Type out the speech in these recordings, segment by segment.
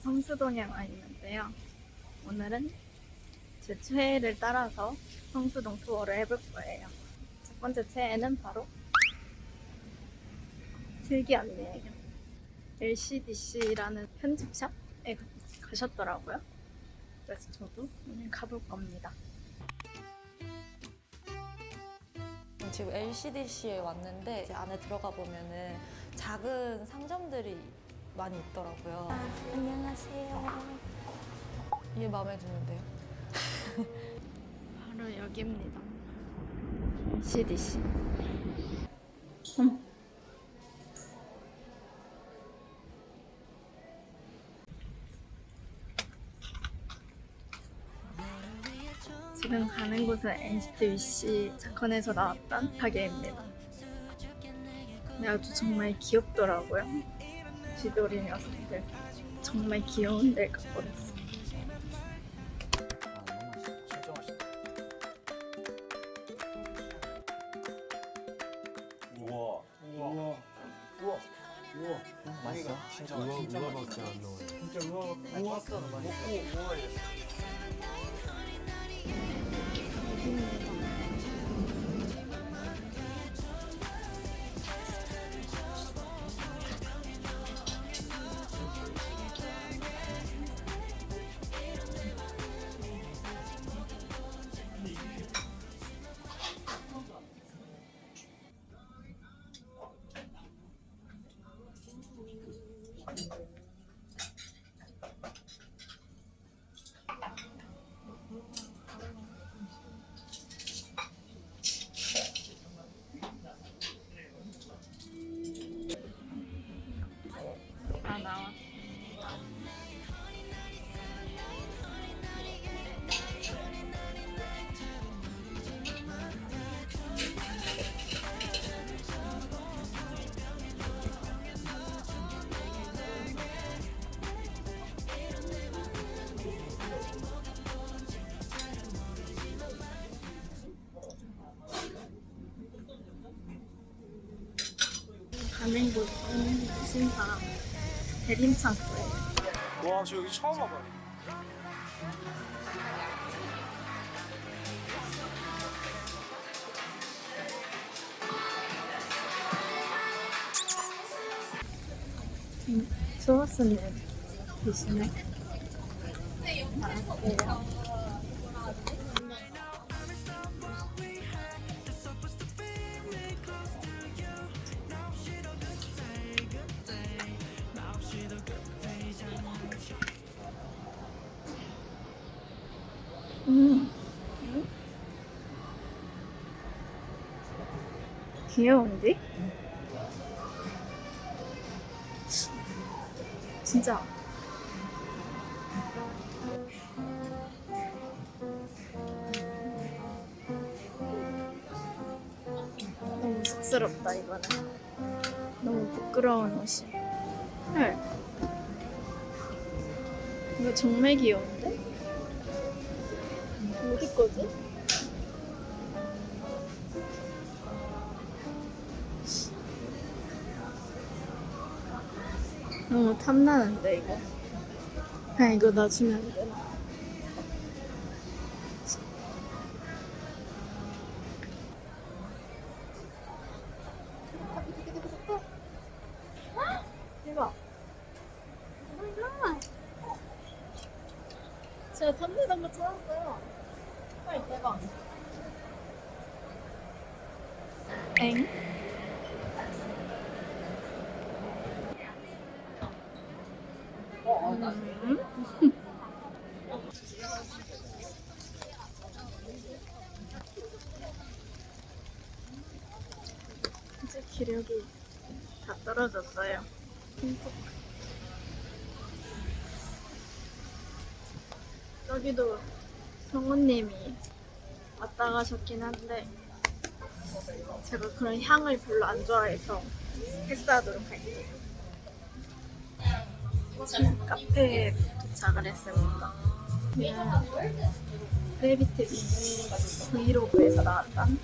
성수동에 와 있는데요. 오늘은 제 최애를 따라서 성수동 투어를 해볼 거예요. 첫 번째 최애는 바로 슬기 언니예요. LCDC라는 편집샵에 가셨더라고요. 그래서 저도 오늘 가볼 겁니다. 지금 LCDC에 왔는데 이제 안에 들어가 보면은 작은 상점들이 많이 있더라고요. 안녕하세요. 이게 마음에 드는데요. 바로 여기입니다. LCDC. 지금 가는 곳은 NCT 위시 작건에서 나왔던 가게입니다. 근데 아주 정말 귀엽더라고요. 쥐돌이 녀석들. 정말 귀여운. 아. 진짜 맛있다. 우와. 우와. 우와. 우와. 우와. 맛있어? 진짜 우와, 진짜 우와밖에 안 나와요. 진짜 우와. 우와. 먹고 우와 이랬어. 다 가는 곳은 신사 대림창고예요. 와, 저 여기 처음 와봐요. 소스는 드시네. 알았어요. 귀여운데? 진짜 너무 쑥스럽다 이거는 너무 부끄러운 옷이 헐 이거 정말 귀여운데? 어디 거지? 너무 탐나는데 이거? 아 이거 놔주면 안 되나? 대박 제가 탐내던 거 찾았어요. 헐 대박. 엥? 음? 이제 기력이 다 떨어졌어요. 저기도 성우님이 왔다 가셨긴 한데 제가 그런 향을 별로 안 좋아해서 패스하도록 할게요. 지금 카페에 도착을 했습니다. 그래비티 브이로그에서 나왔던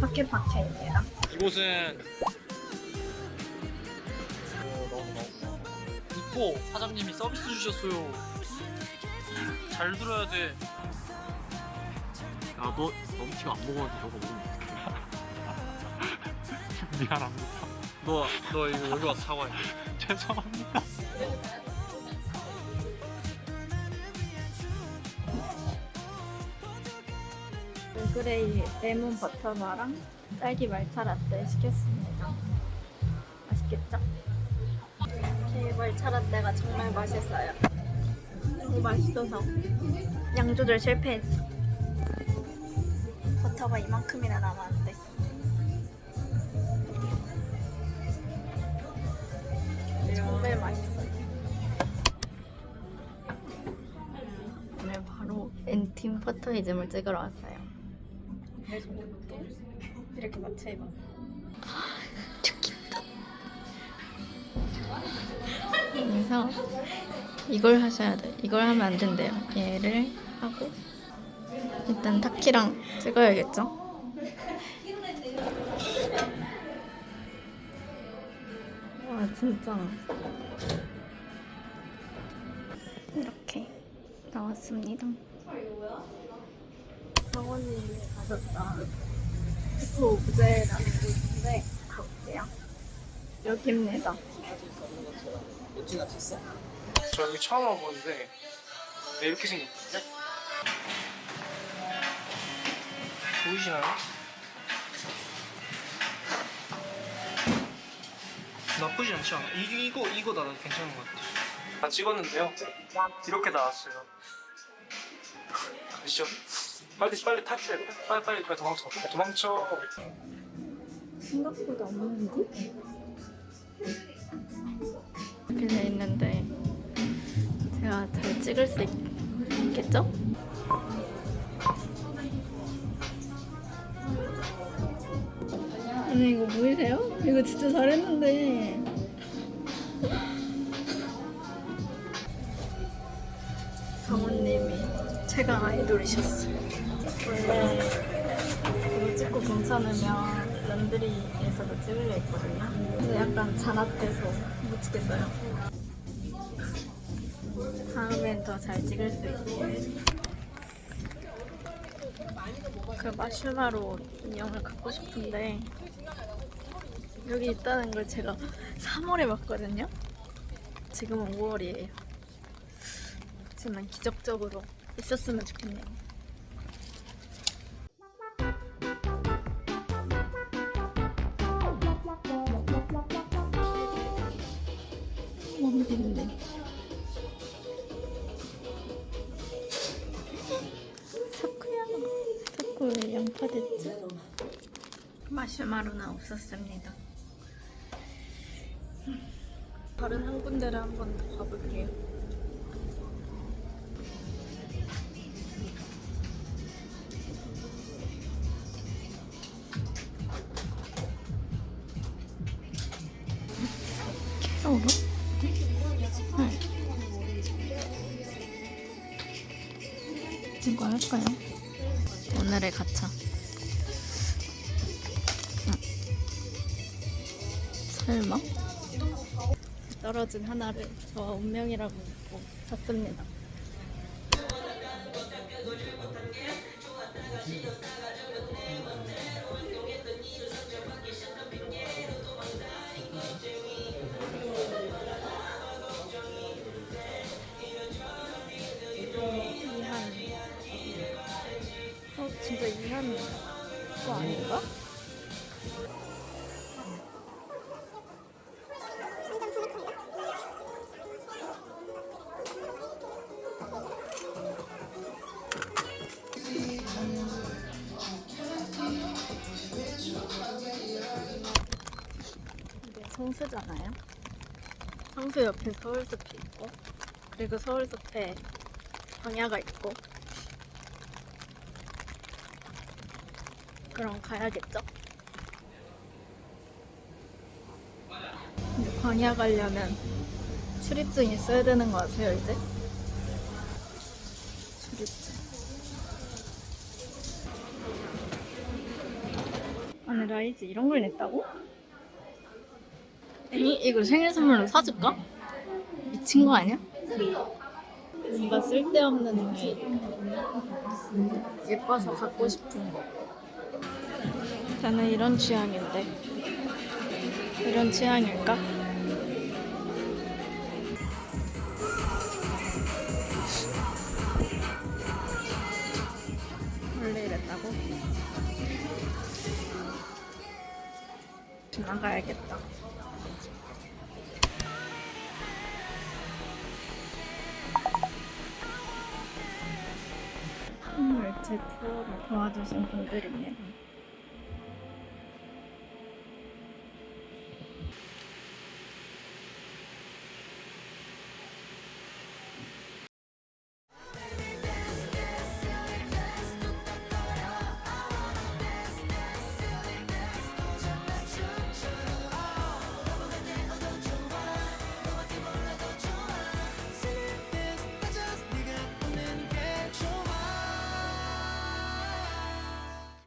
파케파케입니다. 이곳은 먹고 사장님이 서비스 주셨어요. 잘 들어야 돼. 야, 너 넘치가 안 먹었는데 저거 먹으면 어떡해. 미안합니다. 너, 너 이거 여기 와서 사과해. 죄송합니다. 올그레이 레몬 버터바랑 딸기 말차 라떼 시켰습니다. 맛있겠죠? 이 말차 라떼가 정말 맛있어요. 너무 맛있어서 양 조절 실패했어. 버터가 이만큼이나 남았는데. 엔팀 포토이즘을 찍으러 왔어요. 이렇게 맞춰 입어. 그래서 이걸 하셔야 돼. 이걸 하면 안 된대요. 얘를 하고 일단 타키랑 찍어야겠죠? 와 진짜 이렇게 나왔습니다. 성원님이 가셨다. 슈퍼 오브제라는 곳인데 가볼게요. 여기입니다. 저 여기 처음 와보는데 네, 이렇게 생겼거든요. 보이시나요? 나쁘지 않지 않아? 이, 이거 이거 나도 괜찮은 것 같아. 다 찍었는데요. 이렇게 나왔어요. 아시죠? 빨리 빨리 탈출해. 빨리 빨리 빨리 도망쳐. 도망쳐. 생각보다 없는데? 이렇게 돼 있는데 제가 잘 찍을 수 있, 겠죠 아니 이거 보이세요? 이거 진짜 잘했는데 성우님이 최강 아이돌이셨어요 원래 이거 찍고 괜찮으면 런드리에서도 찍으려 했거든요. 근데 약간 잔압돼서 못 찍겠어요. 다음엔 더 잘 찍을 수 있게. 그 마슈마로 인형을 갖고 싶은데 여기 있다는 걸 제가 3월에 봤거든요. 지금은 5월이에요. 하지만 기적적으로 있었으면 좋겠네요. 됐지? 마슈마로는 없었습니다. 다른 한 군데를 한번 더 가볼게요. 캐러로? 설마? 떨어진 하나를 저 운명이라고 믿고 샀습니다. 어, 진짜 이한 거 아닌가? 성수잖아요. 성수 옆에 서울숲이 있고, 그리고 서울숲에 광야가 있고, 그럼 가야겠죠? 근데 광야 가려면 출입증 있어야 되는 거 아세요, 이제? 출입증. 아니, 라이즈 이런 걸 냈다고? 아니, 이거 생일 선물로 사줄까? 미친 거 아니야? 뭔가 쓸데없는 게 예뻐서 갖고 싶은 거. 저는 이런 취향인데 이런 취향일까? 원래 이랬다고? 나가야겠다. 오늘 제 투어를 도와주신 분들입니다.